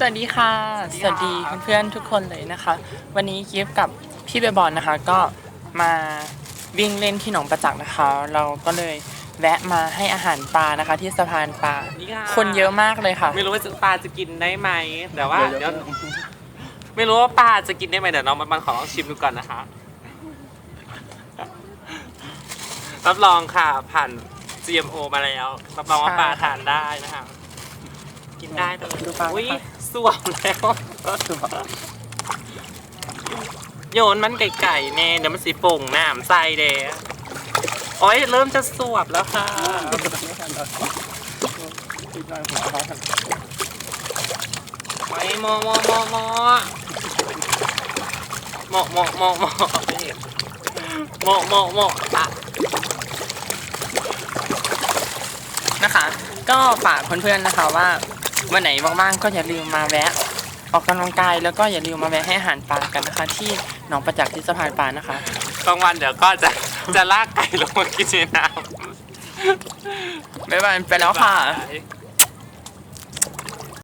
สวัสดีค่ะ สวัสดีเพื่อนๆทุกคนเลยนะคะ วันนี้กิฟต์กับพี่เบย์บอลนะคะ ก็มาวิ่งเล่นที่หนองประจักษ์นะคะ เราก็เลยแวะมาให้อาหารปลานะคะ ที่สะพานปลานี่ค่ะคนเยอะมากเลยค่ะ ไม่รู้ว่าจะปลาจะกินได้ไหมแต่ว่าเดี๋ยวไม่รู้ว่าปลาจะกินได้ไหมเดี๋ยวน้องมันขอลองชิมดูก่อนนะคะ รับรองค่ะผ่าน GMO มาแล้วรับรองว่าค่ะปลาทานได้นะคะ กินได้ต่ดูปลาอุ้ยสวมแล้วโยนมันไก่ๆเน่เดี๋ยวมันสีโป่งน้ำใส่เด้โอ้อยเริ่มจะสวบแล้วค่ะไปมอมอมอมอหมอกหมอกหมอกหมอกหมอกหมอกหมอกอะนะคะ ก็ฝากเพื่อนๆนะคะว่า วันไหนว่างๆก็อย่าลืมมาแวะ ออกกำลังกายแล้วก็อย่าลืมมาแวะให้อาหารปลากันนะคะ ที่หนองประจักษ์ที่สะพานปลานะคะ กลางวันเดี๋ยวก็จะจะลากไก่ลงมากินในน้ำบ๊ายบายไปแล้วค่ะ บ๊ายบาย